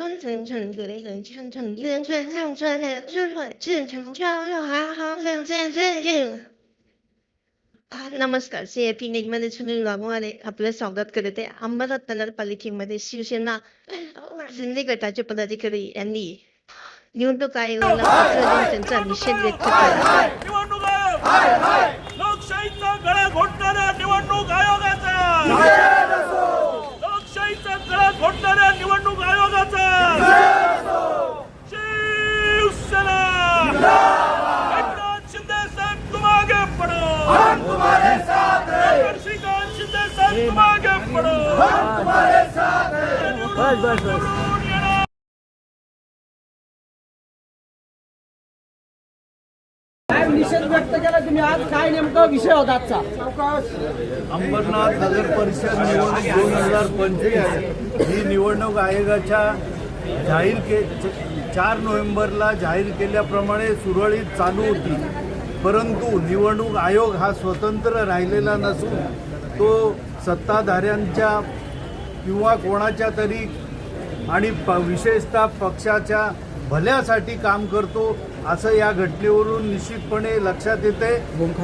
春层层格雷人圈层圆圈上圈的智慧智成交又还好两千岁应हा नमस्कार सीएपी मध्ये सुनील वाघमारे आपलं स्वागत करत आहे अंबरनाथ पालिकेमध्ये शिवसेना शिंदे गटाचे पदाधिकारी यांनी निवडणूक आयोगाला पत्र देऊन त्यांचा निषेध व्यक्त केला निवडणूक आयोग लोकशाहीचा गळा घोटणाऱ्या निवडणूक आयोगाचा घोटणाऱ्या निवडणूक आयोगाचा! शिवसेना! एकनाथ शिंदे साहेब तुम आगे हैं श्रीकांत शिंदे साहेब तुम आगे पढ़ो व्यक्त केला तुम्ही आज काय नेमका विषय होता आजचा? अंबरनाथ नगर परिषद निवडणूक दोन हजार पंचवीस. ही निवडणूक आयोगाच्या जाहीर के चार नोव्हेंबरला जाहीर केल्याप्रमाणे सुरळीत चालू होती. परंतु निवडणूक आयोग हा स्वतंत्र राहिलेला नसून तो सत्ताधाऱ्यांच्या किंवा कोणाच्या तरी आणि प विशेषतः पक्षाच्या भल्यासाठी काम करतो असं या घटनेवरून निश्चितपणे लक्षात येते.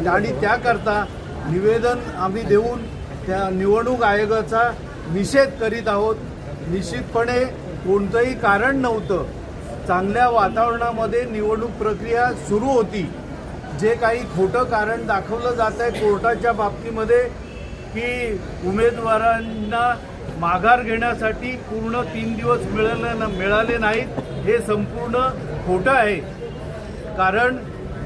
आणि त्याकरता निवेदन आम्ही देऊन त्या निवडणूक आयोगाचा निषेध करीत आहोत. निश्चितपणे कोणतंही कारण नव्हतं. चांगल्या वातावरणामध्ये निवडणूक प्रक्रिया सुरू होती. जे काही खोटं कारण दाखवलं जात आहे कोर्टाच्या बाबतीमध्ये की उमेदवारांना माघार घेण्यासाठी पूर्ण तीन दिवस मिळाले न मिळाले नाहीत हे संपूर्ण खोटं आहे. कारण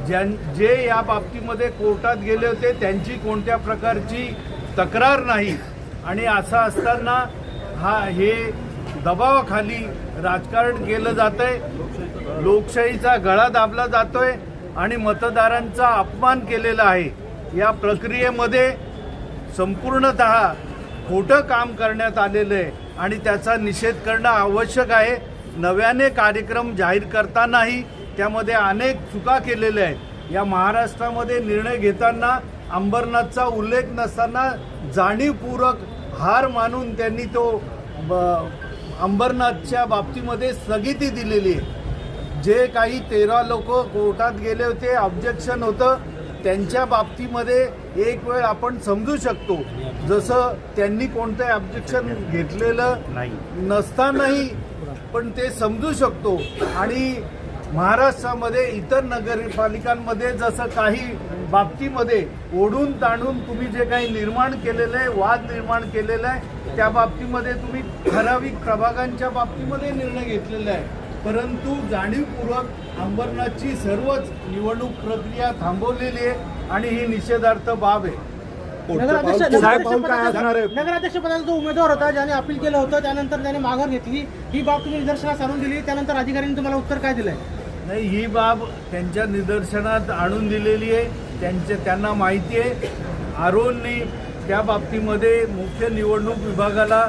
ज्यां जे या बाबतीमध्ये कोर्टात गेले होते त्यांची कोणत्या प्रकारची तक्रार नाही. आणि असं असताना हा हे दबावाखाली राजकारण केलं जात आहे लोकशाहीचा गळा दाबला जातोय आणि मतदारांचा अपमान केलेला आहे. या प्रक्रियेमध्ये संपूर्णत खोटं काम करण्यात आलेलं आहे आणि त्याचा निषेध करणं आवश्यक आहे. नव्याने कार्यक्रम जाहीर करतानाही त्यामध्ये अनेक चुका केलेल्या आहेत. या महाराष्ट्रामध्ये निर्णय घेताना अंबरनाथचा उल्लेख नसताना जाणीवपूर्वक हार मानून त्यांनी तो अंबरनाथच्या बाबतीमध्ये स्थगिती दिलेली आहे. जे काही तेरा लोक कोर्टात गेले होते ऑब्जेक्शन होतं त्यांच्या बाबतीमध्ये एक वेळ आपण समजू शकतो. जसं त्यांनी कोणतं ऑब्जेक्शन घेतलेलं नाही. नसतानाही पण ते समजू शकतो. आणि महाराष्ट्रामध्ये इतर नगरपालिकांमध्ये जसं काही बाबतीमध्ये ओढून ताणून तुम्ही जे काही निर्माण केलेलं आहे वाद निर्माण केलेला आहे त्या बाबतीमध्ये तुम्ही ठराविक प्रभागांच्या बाबतीमध्ये निर्णय घेतलेला आहे. परंतु जाणीवपूर्वक अंबरनाथची सर्वच निवडणूक प्रक्रिया थांबवलेली आहे आणि ही निषेधार्थ बाब आहे. नगराध्यक्ष पदाचा जो उमेदवार होता ज्याने अपील केलं होतं त्यानंतर त्याने माघार घेतली. ही बाब तुम्ही निदर्शनास आणून दिली. त्यानंतर अधिकाऱ्यांनी तुम्हाला उत्तर काय दिलंय? नाही ही बाब त्यांच्या निदर्शनात आणून दिलेली आहे. त्यांच्या त्यांना माहिती आहे. आरोनने त्या बाबतीमध्ये मुख्य निवडणूक विभागाला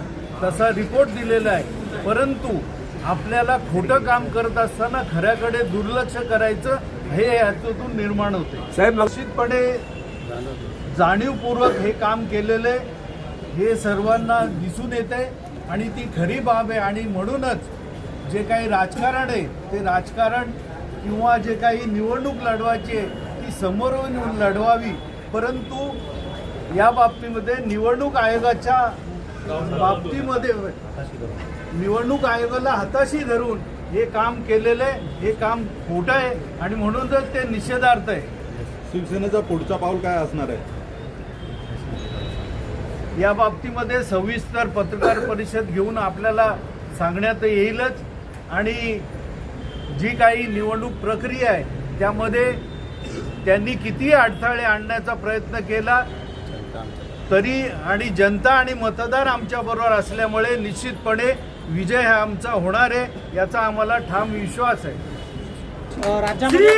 तसा रिपोर्ट दिलेला आहे. परंतु आपल्याला खोटं काम करत असताना खऱ्याकडे दुर्लक्ष करायचं हे याच्यातून निर्माण होते. साहेब निश्चितपणे जाणीवपूर्वक हे काम केलेलं आहे. हे सर्वांना दिसून येते आणि ती खरी बाब आहे. आणि म्हणूनच जे काही राजकारण आहे ते राजकारण किंवा जे काही निवडणूक लढवायची आहे ती समोरून येऊन लढवावी. परंतु या बाबतीमध्ये निवडणूक आयोगाच्या बाबतीमध्ये निवडणूक आयोगाला हाताशी धरून हे काम केलेलं आहे हे काम खोटं आहे आणि म्हणूनच ते निषेधार्थ आहे. शिवसेनेचा पुढचा पाऊल काय असणार आहे? या बाबतीमध्ये सविस्तर पत्रकार परिषद घेऊन आपल्याला सांगण्यात येईलच आणि जी काही निवडणूक प्रक्रिया आहे त्यामध्ये त्यांनी किती अडथळे आणण्याचा प्रयत्न केला तरी आणि जनता आणि मतदार आमच्याबरोबर असल्यामुळे निश्चितपणे विजय हा आमचा होणार आहे याचा आम्हाला ठाम विश्वास आहे. राज्यामध्ये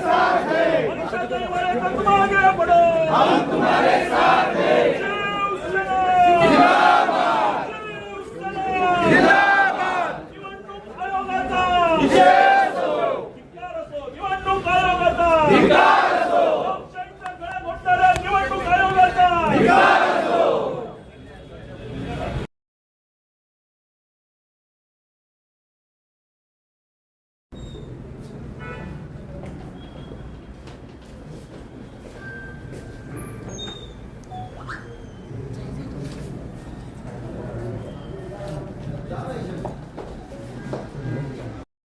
साथ है। तुम आगे बढ़ो हम तुम्हारे साथ हैं जिंदाबाद जिंदाबाद जीवन तुम खड़ा होगा